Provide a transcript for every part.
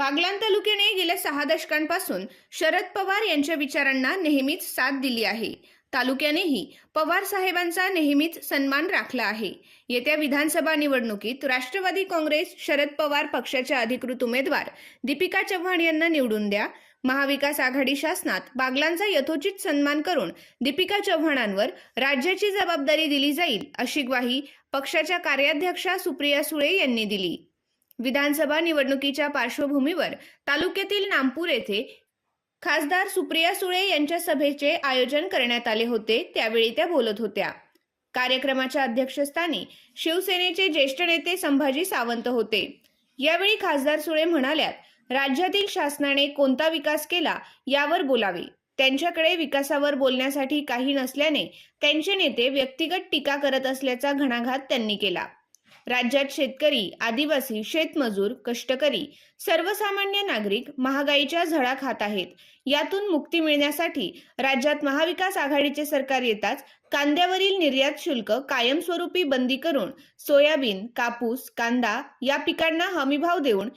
बागलान तालुक्याने गेल्या सहा दशकांपासून शरद पवार यांच्या विचारांना नेहमीच साथ दिली आहे. तालुक्यानेही पवार साहेबांचा नेहमीच सन्मान राखला आहे. येत्या विधानसभा निवडणुकीत राष्ट्रवादी काँग्रेस शरद पवार पक्षाच्या अधिकृत उमेदवार दीपिका चव्हाण यांना निवडून द्या. महाविकास आघाडी शासनात बागलांचा यथोचित सन्मान करून दीपिका चव्हाणांवर राज्याची जबाबदारी दिली जाईल अशी ग्वाही पक्षाच्या कार्याध्यक्षा सुप्रिया सुळे यांनी दिली. विधानसभा निवडणुकीच्या पार्श्वभूमीवर तालुक्यातील नामपूर येथे खासदार सुप्रिया सुळे यांच्या सभेचे आयोजन करण्यात आले होते. त्यावेळी त्या बोलत होत्या. कार्यक्रमाच्या अध्यक्षस्थानी शिवसेनेचे ज्येष्ठ नेते संभाजी सावंत होते. यावेळी खासदार सुळे म्हणाल्यात राज्यातील शासनाने कोणता विकास केला यावर बोलावे. त्यांच्याकडे विकासावर बोलण्यासाठी काही नसल्याने त्यांचे नेते व्यक्तिगत टीका करत असल्याचा घणाघात त्यांनी केला. राज्यात शेतकरी आदिवासी शेतमजूर कष्टकरी सर्वसामान्य नागरिक महागाईच्या झळा खात आहेत. यातून मुक्ती मिळण्यासाठी राज्यात महाविकास आघाडीचे सरकार येताच कांद्यावरील निर्यात शुल्क कायमस्वरूपी बंदी करून सोयाबीन कापूस कांदा या पिकांना हमीभाव देऊन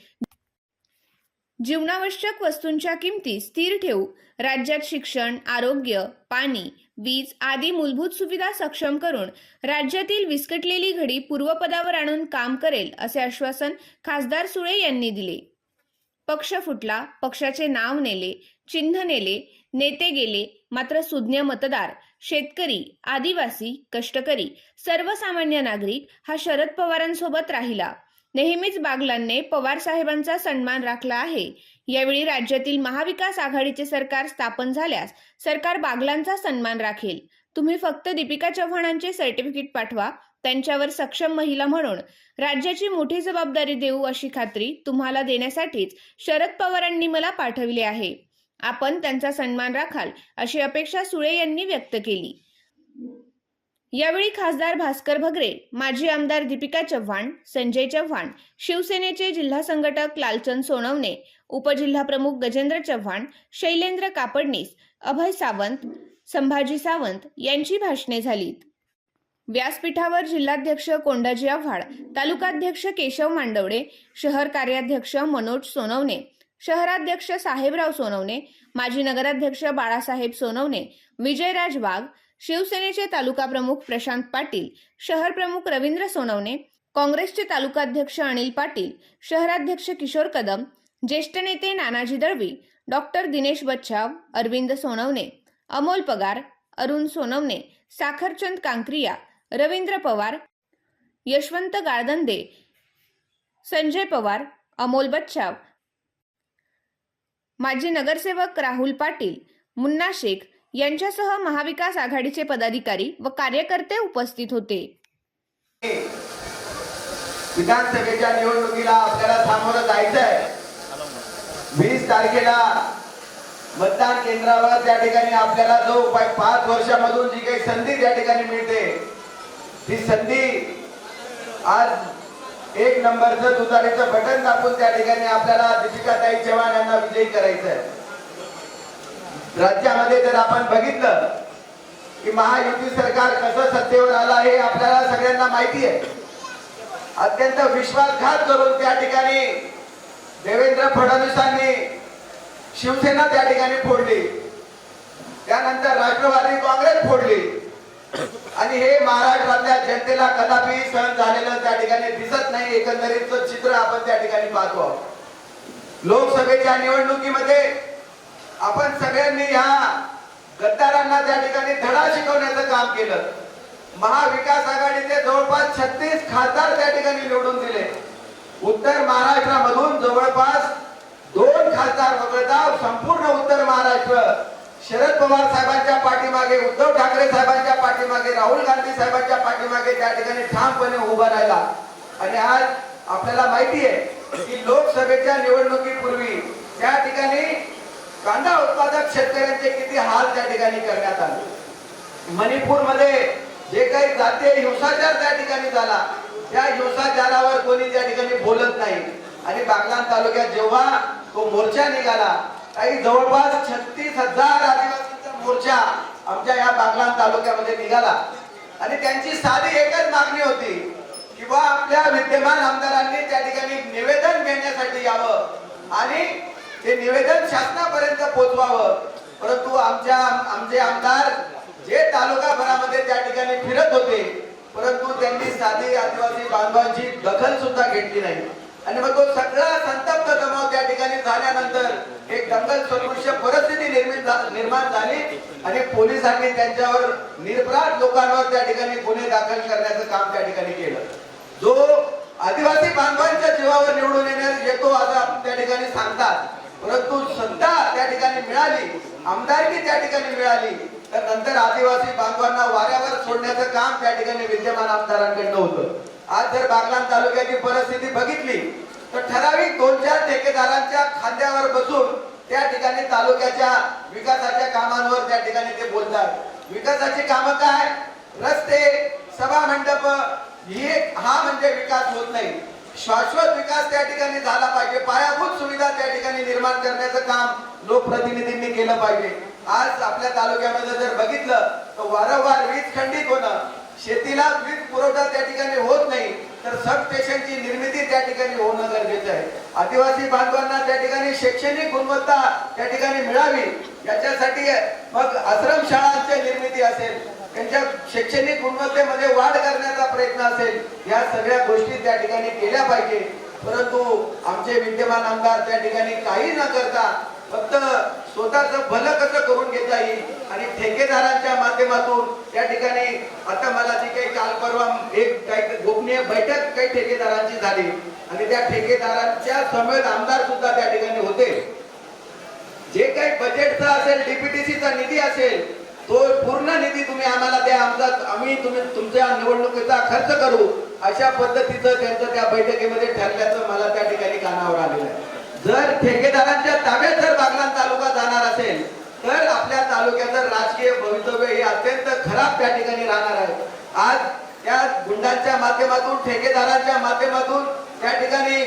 जीवनावश्यक वस्तूंच्या किमती स्थिर ठेवू राज्यात शिक्षण आरोग्य पाणी वीज आदी मूलभूत सुविधा सक्षम करून राज्यातील विस्कटलेली घडी पूर्वपदावर आणून काम करेल असे आश्वासन खासदार सुळे यांनी दिले. पक्ष फुटला पक्षाचे नाव नेले चिन्ह नेले नेते गेले मात्र सुज्ञ मतदार शेतकरी आदिवासी कष्टकरी सर्वसामान्य नागरिक हा शरद पवारांसोबत राहिला. नेहमीच बागलांनी पवार साहेबांचा सन्मान राखला आहे. यावेळी राज्यातील महाविकास आघाडीचे सरकार स्थापन झाल्यास सरकार बागलांचा सन्मान राखेल. तुम्ही फक्त दीपिका चव्हाणांचे सर्टिफिकेट पाठवा त्यांच्यावर सक्षम महिला म्हणून. राज्याची मोठी जबाबदारी देऊ अशी खात्री तुम्हाला देण्यासाठीच शरद पवारांनी मला पाठविले आहे. आपण त्यांचा सन्मान राखाल अशी अपेक्षा सुळे यांनी व्यक्त केली. यावेळी खासदार भास्कर भगरे माजी आमदार दीपिका चव्हाण संजय चव्हाण शिवसेनेचे जिल्हा संघटक लालचंद सोनवणे उपजिल्हाप्रमुख गजेंद्र चव्हाण शैलेंद्र कापडणीस अभय सावंत संभाजी सावंत यांची भाषणे झालीत. व्यासपीठावर जिल्हाध्यक्ष कोंडाजी आव्हाड तालुकाध्यक्ष केशव मांडवडे शहर कार्याध्यक्ष मनोज सोनवणे शहराध्यक्ष साहेबराव सोनवणे माजी नगराध्यक्ष बाळासाहेब सोनवणे विजयराज वाघ शिवसेनेचे तालुका प्रमुख प्रशांत पाटील शहर प्रमुख रवींद्र सोनवणे काँग्रेसचे तालुकाध्यक्ष अनिल पाटील शहराध्यक्ष किशोर कदम ज्येष्ठ नेते नानाजी दळवी डॉक्टर दिनेश बच्छाव अरविंद सोनवणे अमोल पगार अरुण सोनवणे साखरचंद कांक्रिया रवींद्र पवार यशवंत गाळदंदे संजय पवार अमोल बच्छाव माजी नगरसेवक राहुल पाटील मुन्ना शेख यांच्यासह महाविकास आघाडीचे पदाधिकारी व कार्यकर्ते उपस्थित होते. विधानसभेच्या निवडणुकीला आपल्याला सामोरं जायचं आहे वीस तारखेला मतदान केंद्रावर त्या ठिकाणी आपल्याला जो उपाय पाच वर्षामधून जी काही संधी त्या ठिकाणी मिळते ती संधी आज एक नंबरचं दुधारीचं बटन दाखवून त्या ठिकाणी आपल्याला दीपिकाताई चव्हाण यांना विजयी करायचं आहे राज्यामध्ये जर आपण बघितलं की महायुती सरकार कसं सत्तेवर आलं हे आपल्याला सगळ्यांना माहिती आहे. अत्यंत विश्वासघात करून त्या ठिकाणी देवेंद्र फडणवीसांनी शिवसेना त्या ठिकाणी फोडली. त्यानंतर राष्ट्रवादी काँग्रेस फोडली. आणि हे महाराष्ट्रातल्या जनतेला कदापि सहन झालेलं त्या ठिकाणी दिसत नाही. एकंदरीत चित्र आपण त्या ठिकाणी पाहतो. लोकसभेच्या निवडणुकीमध्ये आपण सगळ्यांनी ह्या गद्दारांना त्या ठिकाणी धडा शिकवण्याचं काम केलं. महाविकास आघाडीचे जवळपास छत्तीस खासदार त्या ठिकाणी निवडून दिले. उत्तर महाराष्ट्रामधून जवळपास दोन खासदार वगळता संपूर्ण उत्तर महाराष्ट्र. शरद पवार साहेबांच्या पाठीमागे उद्धव ठाकरे साहेबांच्या पाठीमागे राहुल गांधी साहेबांच्या पाठीमागे त्या ठिकाणी ठामपणे उभा राहिला. आणि आज आपल्याला माहिती आहे की लोकसभेच्या निवडणुकीपूर्वी त्या ठिकाणी कांदा उत्पादक शेतकऱ्यांचे किती हाल त्या ठिकाणी करण्यात आले? मणिपूरमध्ये जे काही जातीय हिंसाचार त्या ठिकाणी झाला त्या हिंसाचारावर कोणी त्या ठिकाणी बोलत नाही. आणि बागलान तालुक्यात जेव्हा तो मोर्चा निघाला काही जवळपास छत्तीस हजार आदिवासींचा मोर्चा आमच्या या बागलान तालुक्यामध्ये निघाला. आणि त्यांची साधी एकच मागणी होती किंवा आपल्या विद्यमान आमदारांनी त्या ठिकाणी निवेदन घेण्यासाठी यावं. आणि ते निवेदन शासनापर्यंत पोहोचवावं परंतु आमच्या आमचे आमदार जे तालुका भरामध्ये त्या ठिकाणी फिरत होते परंतु त्यांनी साधी आदिवासी बांधवांची दखल सुद्धा घेतली नाही. आणि मग तो सगळा संतप्त जमाव त्या ठिकाणी झाल्यानंतर एक दंगल सदृश्य परिस्थिती निर्मित निर्माण झाली आणि पोलिसांनी त्यांच्यावर निरपराध लोकांवर त्या ठिकाणी गुन्हे दाखल करण्याचं काम त्या ठिकाणी केलं. जो आदिवासी बांधवांच्या जीवावर निवडून येण्यास येतो असं आपण त्या ठिकाणी सांगतात. परंतु सत्ता त्या ठिकाणी मिळाली आमदारकी त्या ठिकाणी मिळाली तर नंतर आदिवासी बांधवांना वाऱ्यावर सोडण्याचं काम त्या ठिकाणी विद्यमान आमदारांकडनं होतं. आज जर बागलाण तालुक्याची परिस्थिती बघितली तर ठराविक दोन चार ठेकेदारांच्या खांद्यावर बसून त्या ठिकाणी तालुक्याच्या विकासाच्या कामांवर त्या ठिकाणी ते बोलतात. विकासाची कामं काय? रस्ते सभा मंडप ही हा म्हणजे विकास होत नाही. शाश्वत विकास त्या ठिकाणी झाला पाहिजे. पायाभूत सुविधा त्या ठिकाणी निर्माण करण्याचं काम लोकप्रतिनिधींनी केलं पाहिजे. आज आपल्या तालुक्यामध्ये जर बघितलं तर वारंवार वीज खंडित होणं शेतीला वीज पुरवठा त्या ठिकाणी होत नाही तर सब स्टेशनची निर्मिती त्या ठिकाणी होणं गरजेचं आहे. आदिवासी बांधवांना त्या ठिकाणी शैक्षणिक गुणवत्ता त्या ठिकाणी मिळावी याच्यासाठी मग आश्रम शाळांची निर्मिती असेल. त्यांच्या शैक्षणिक गुणवत्तेमध्ये वाढ करण्यात प्रयत्न असेल या सगळ्या गोष्टी त्या ठिकाणी केल्या पाहिजे. परंतु आमचे विद्यमान आमदार त्या ठिकाणी काही न करता फक्त स्वतःच भलं कसं करून घेता येईल आणि ठेकेदारांच्या माध्यमातून त्या ठिकाणी आता मला जी काही काल परवा एक काही गोपनीय बैठक काही ठेकेदारांची झाली आणि त्या ठेकेदारांच्या समेत आमदार सुद्धा त्या ठिकाणी होते. जे काही बजेटचा असेल डीपीटीसीचा निधी असेल तो पूर्ण निधी तुम्ही आम्हाला द्या आमचा आम्ही तुम्ही तुमच्या निवडणुकीचा खर्च करू. अशा पद्धतीचं त्यांचं त्या बैठकीमध्ये ठरल्याचं मला त्या ठिकाणी कानावर आलेलं आहे. जर ठेकेदारांच्या ताब्यात जर बागलाण तालुका जाणार असेल तर आपल्या तालुक्याचं राजकीय भवितव्य हे अत्यंत खराब त्या ठिकाणी राहणार आहे. आज त्या गुंडांच्या माध्यमातून ठेकेदारांच्या माध्यमातून त्या ठिकाणी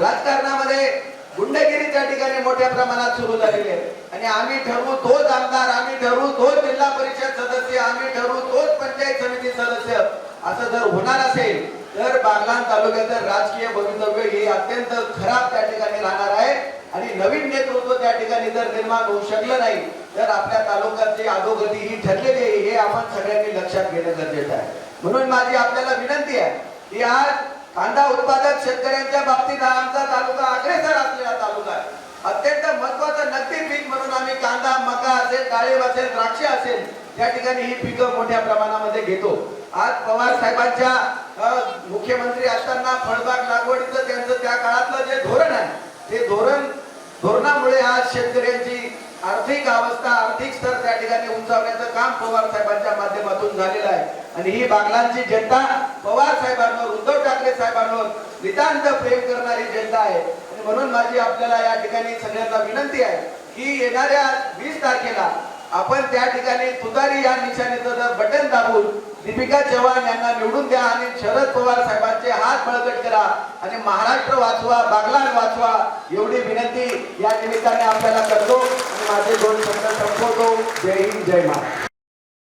राजकारणामध्ये गुंडगिरी त्या ठिकाणी मोठ्या प्रमाणात सुरू झालेली आहे. आणि आम्ही ठरवू तोच आमदार आम्ही ठरवू तोच जिल्हा परिषद सदस्य आम्ही ठरवू तोच पंचायत समिती सदस्य. असं जर होणार असेल तर बागलाण तालुक्याचं राजकीय भवितव्य हे अत्यंत खराब त्या ठिकाणी राहणार आहे. आणि नवीन नेतृत्व त्या ठिकाणी जर निर्माण होऊ शकलं नाही तर आपल्या तालुक्याची अधोगती ही ठरलेली आहे हे आपण सगळ्यांनी लक्षात घेणं गरजेचं आहे. म्हणून माझी आपल्याला विनंती आहे की आज कांदा उत्पादक शेतकऱ्यांच्या बाबतीत हा आमचा तालुका अग्रेसर असलेला तालुका आहे. अत्यंत महत्वाचं नगदी पीक म्हणून आम्ही कांदा मका असेल डाळिंब असेल द्राक्ष असेल त्या ठिकाणी ही पिकं मोठ्या प्रमाणामध्ये घेतो. आज पवार साहेबांच्या मुख्यमंत्री असताना फळबाग लागवडीचं त्यांचं त्या काळातलं जे धोरण आहे ते धोरण धोरणामुळे आज शेतकऱ्यांची आर्थिक अवस्था आर्थिक स्तर त्या ठिकाणी उंचावण्याचं काम पवार साहेबांच्या माध्यमातून झालेलं आहे. आणि ही बागलांची जनता पवार साहेबांवर उद्धव ठाकरे साहेबांवर नितांत प्रेम करणारी जनता आहे. आणि म्हणून माझी आपल्याला या ठिकाणी सगळ्यांना विनंती आहे की येणाऱ्या वीस तारखेला आपण त्या ठिकाणी तुतारी या निशाणीचं जर बटन दाबून दीपिका चव्हाण यांना निवडून द्या आणि शरद पवार साहेबांचे हात बळकट करा आणि महाराष्ट्र वाचवा बागलान वाचवा एवढी विनंती या निमित्ताने आपल्याला करतो. आणि माझे दोन शब्द संपवतो. जय हिंद जय महाराष्ट्र.